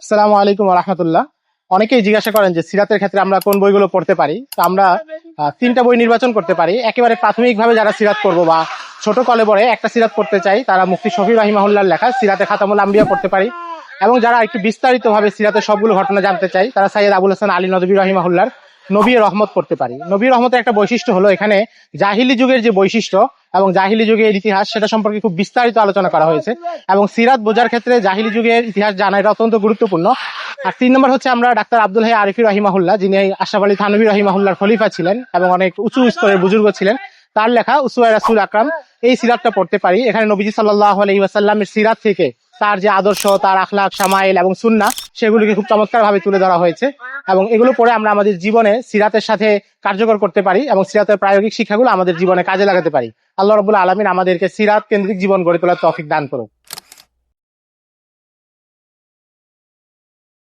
আসসালামু আলাইকুম রহমতুল্লাহ। অনেকেই জিজ্ঞাসা করেন যে সিরাতের ক্ষেত্রে আমরা কোন বইগুলো পড়তে পারি। তো আমরা তিনটা বই নির্বাচন করতে পারি। একেবারে প্রাথমিকভাবে যারা সিরাত করব বা ছোট কলে কলেবরে একটা সিরাত পড়তে চাই, তারা মুফতি শফি রাহিমাহুল্লার লেখা সিরাতে খাতামুল আম্বিয়া পড়তে পারি। এবং যারা একটু বিস্তারিত ভাবে সিরাতের সবগুলো ঘটনা জানতে চাই, তারা সাইয়দ আবুল হাসান আলী নদবী রহিমাহুল্লার নবী রহমত পড়তে পারি। নবী রহমতের একটা বৈশিষ্ট্য হলো এখানে জাহিলি যুগের যে বৈশিষ্ট্য এবং জাহিলি যুগের ইতিহাস সেটা সম্পর্কে খুব বিস্তারিত আলোচনা করা হয়েছে। এবং সিরাত বোঝার ক্ষেত্রে জাহিলি যুগের ইতিহাস জানা এটা অত্যন্ত গুরুত্বপূর্ণ। আর তিন নম্বর হচ্ছে আমরা ডাক্তার আব্দুল হাই আরিফি রহিমাহুল্লাহ, যিনি আশরাফ আলী থানবী রহিমাহুল্লার খলিফা ছিলেন এবং অনেক উঁচু স্তরের বুজুর্গ ছিলেন, তার লেখা উসুয়া রাসুল আকরাম, এই সিরাতটা পড়তে পারি। এখানে নবীজি সাল্লাহ আলহি ওয়াসাল্লামের সিরাত থেকে তার যে আদর্শ, তার আখলাখ, সামাইল এবং সুন্না সেগুলিকে খুব চমৎকার ভাবে তুলে ধরা হয়েছে। এবং এগুলো পরে আমরা আমাদের জীবনে সিরাতের সাথে কার্যকর করতে পারি এবং সিরাতের প্রায়োগিক শিক্ষাগুলো আমাদের জীবনে কাজে লাগাতে পারি। আল্লাহ রবুল্লা আলমিন আমাদেরকে সিরাত কেন্দ্রিক জীবন গড়ে তোলার তফিক দান করুক।